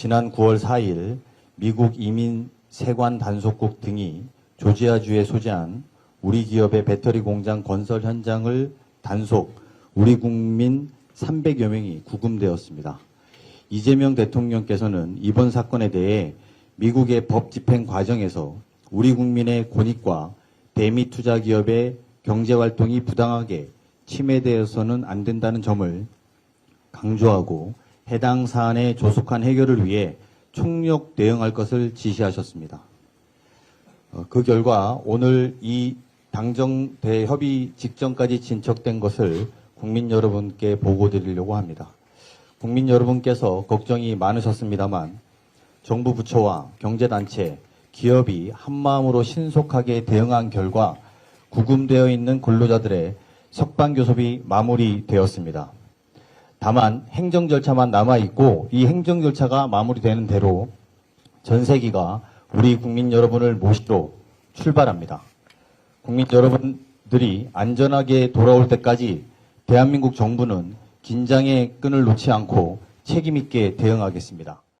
지난 9월 4일 미국 이민 세관 단속국 등이 조지아주에 소재한 우리 기업의 배터리 공장 건설 현장을 단속, 우리 국민 300여 명이 구금되었습니다. 이재명 대통령께서는 이번 사건에 대해 미국의 법 집행 과정에서 우리 국민의 권익과 대미 투자 기업의 경제 활동이 부당하게 침해되어서는 안 된다는 점을 강조하고 해당 사안의 조속한 해결을 위해 총력 대응할 것을 지시하셨습니다. 어, 그 결과 오늘 이 당정대 협의 직전까지 진척된 것을 국민 여러분께 보고 드리려고 합니다. 국민 여러분께서 걱정이 많으셨습니다만 정부 부처와 경제단체, 기업이 한마음으로 신속하게 대응한 결과 구금되어 있는 근로자들의 석방교섭이 마무리되었습니다. 다만 행정 절차만 남아 있고 이 행정 절차가 마무리되는 대로 전세기가 우리 국민 여러분을 모시러 출발합니다. 국민 여러분들이 안전하게 돌아올 때까지 대한민국 정부는 긴장의 끈을 놓지 않고 책임있게 대응하겠습니다.